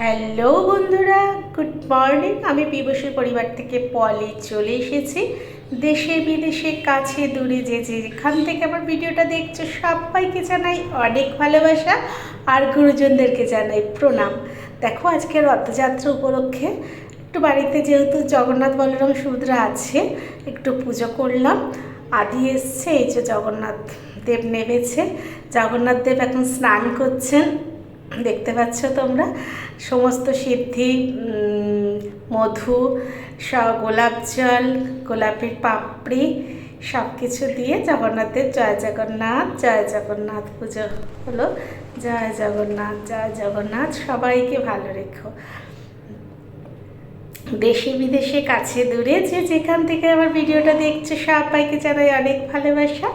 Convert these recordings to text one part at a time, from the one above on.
Hello বন্ধুরা, good morning. আমি বিবসী পরিবার থেকে পলি চলে এসেছি। দেশে বিদেশে কাছে দূরে যে যেখান থেকে আমার ভিডিওটা দেখছ, সবাইকে জানাই অনেক ভালোবাসা আর গুরুজনদেরকে জানাই প্রণাম। দেখো, আজকে রথযাত্রা উপলক্ষে একটু বাড়িতে যেহেতু জগন্নাথ বলরাম সুভদ্রা আছে, একটু পুজো করলাম। আদি এসছে, এই যে জগন্নাথ দেব নেমেছে। জগন্নাথ দেব এখন স্নান করছেন। দেখতে পাচ্ছ তোমরা? সমস্ত সিদ্ধি মধু গোলাপ জল, গোলাপের পাপড়ি সব কিছু দিয়ে জগন্নাথের জয় জগন্নাথ জয় জগন্নাথ পুজো হলো। জয় জগন্নাথ জয় জগন্নাথ, সবাইকে ভালো রেখো। দেশে বিদেশে, কাছে দূরে, যে যেখান থেকে আমার ভিডিওটা দেখছে, সবাইকে জানাই অনেক ভালোবাসা।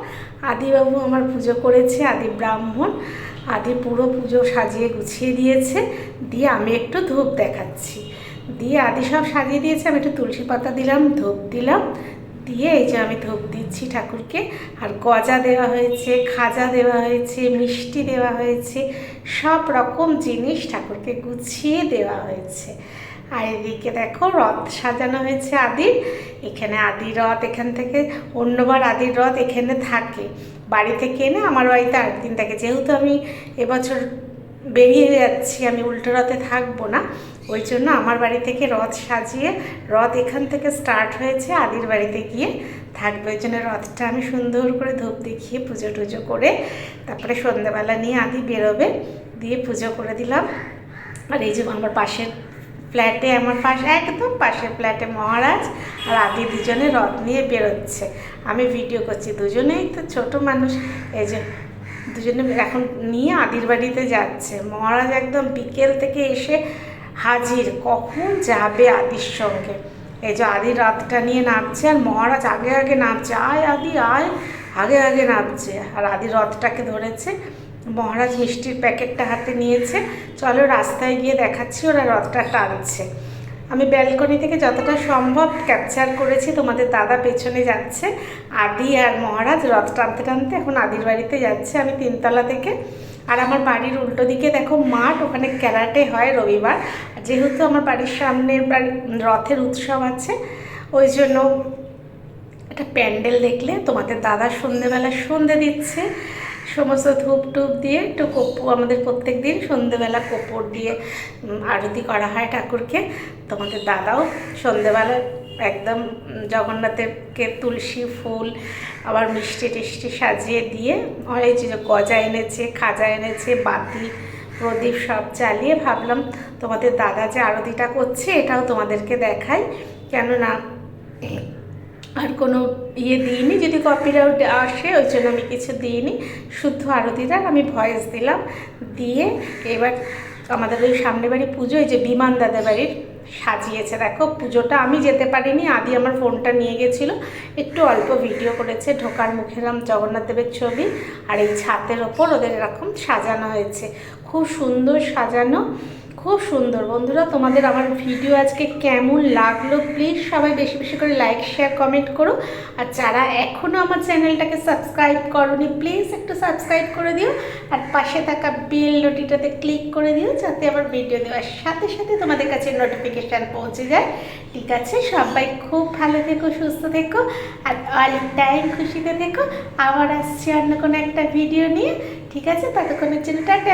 আদিবাবু আমার পুজো করেছে, আদি ব্রাহ্মণ। আদি পুরো পুজো সাজিয়ে গুছিয়ে দিয়েছে। দিয়ে আমি একটু ধূপ দেখাচ্ছি। দিয়ে আদি সব সাজিয়ে দিয়েছে, আমি একটু তুলসী পাতা দিলাম, ধূপ দিলাম। দিয়ে এই যে আমি ধূপ দিচ্ছি ঠাকুরকে। আর গজা দেওয়া হয়েছে, খাজা দেওয়া হয়েছে, মিষ্টি দেওয়া হয়েছে, সব রকম জিনিস ঠাকুরকে গুছিয়ে দেওয়া হয়েছে। আর এদিকে দেখো রথ সাজানো হয়েছে আদির। এখানে আদি রথ, এখান থেকে অন্যবার আদির রথ এখানে থাকে। বাড়ি থেকে এনে আমার বাড়িতে আট দিন থাকে। যেহেতু আমি এবছর বেরিয়ে যাচ্ছি, আমি উল্টো রথে থাকব না। ওই জন্য আমার বাড়ি থেকে রথ সাজিয়ে, রথ এখান থেকে স্টার্ট হয়েছে আদির বাড়িতে গিয়ে থাকবে। ওই জন্য রথটা আমি সুন্দর করে ধূপ দেখিয়ে পুজো টুজো করে, তারপরে সন্ধ্যেবেলা নিয়ে আদি বেরোবে, দিয়ে পুজো করে দিলাম। আর এই যে আমার পাশের ফ্ল্যাটে আমার পাশে, একদম পাশের ফ্ল্যাটে মহারাজ আর আদি দুজনে রথ নিয়ে বেরোচ্ছে। আমি ভিডিও করছি, দুজনেই তো ছোট মানুষ, এই যে দুজনে এখন নিয়ে আদির বাড়িতে যাচ্ছে। মহারাজ একদম বিকেল থেকে এসে হাজির, কখন যাবে আদির সঙ্গে? এই যে আদির রথটা নিয়ে নামছে আর মহারাজ আগে আগে নামছে, আয় আদি, আয়। আগে আগে নামছে আর আদি রথটাকে ধরেছে। মহারাজ মিষ্টির প্যাকেটটা হাতে নিয়েছে। চলো রাস্তায় গিয়ে দেখাচ্ছি, ওরা রথটা টানছে। আমি ব্যালকনি থেকে যতটা সম্ভব ক্যাপচার করেছি, তোমাদের দাদা পেছনে যাচ্ছে। আদি আর মহারাজ রথ টানতে টানতে এখন আদির বাড়িতে যাচ্ছে আমি তিনতলা থেকে। আর আমার বাড়ির উল্টো দিকে দেখো মাঠ, ওখানে ক্যারাটে হয় রবিবার। যেহেতু আমার বাড়ির সামনে রথের উৎসব আছে, ওই জন্য একটা প্যান্ডেল দেখলে তোমাদের দাদা সন্ধেবেলা সন্ধে দিচ্ছে। সমস্ত ধূপ টুপ দিয়ে একটু কপ্পু আমাদের প্রত্যেক দিন সন্ধেবেলা কপুর দিয়ে আরতি করা হয় ঠাকুরকে। তোমাদের দাদাও সন্ধেবেলা একদম জগন্নাথেরকে তুলসী ফুল, আবার মিষ্টি টিষ্টি সাজিয়ে দিয়ে এই যে গজা এনেছে, খাজা এনেছে, বাতি, প্রদীপ সব চালিয়ে ভাবলাম, তোমাদের দাদা যে আরতিটা করছে, এটাও তোমাদেরকে দেখাই। কেননা আর কোনো ইয়ে দিইনি, যদি কপিরাইট আসে, ওই জন্য আমি কিছু দিইনি। শুদ্ধ আরতিটা আমি ভয়েস দিলাম, দিয়ে এবার আমাদের ওই সামনে বাড়ি পুজো, এই যে বিমান দাদা বাড়ির সাজিয়েছে। দেখো, পুজোটা আমি যেতে পারিনি, আদি আমার ফোনটা নিয়ে গেছিল। একটু অল্প ভিডিও করেছে, ঢোকার মুখে মুখেরাম জগন্নাথ দেবের ছবি, আর এই ছাতের ওপর ওদের এরকম সাজানো হয়েছে। খুব সুন্দর সাজানো খুব সুন্দর। বন্ধুরা, তোমাদের আমার ভিডিও আজকে কেমন লাগল? প্লিজ সবাই বেশি বেশি করে লাইক শেয়ার কমেন্ট করো। আর যারা এখনও আমার চ্যানেলটাকে সাবস্ক্রাইব করনি প্লিজ একটু সাবস্ক্রাইব করে দিও। আর পাশে থাকা বেল নোটিটাতে ক্লিক করে দিও, যাতে আমার ভিডিও দেওয়ার সাথে সাথে তোমাদের কাছে নোটিফিকেশান পৌঁছে যায়। ঠিক আছে? সবাই খুব ভালো থেকো, সুস্থ থেকো। আর অল টাইম খুশিতে থেকো। আবার আসছি অন্য কোনো একটা ভিডিও নিয়ে। ঠিক আছে? ততক্ষণের জন্য টাটা।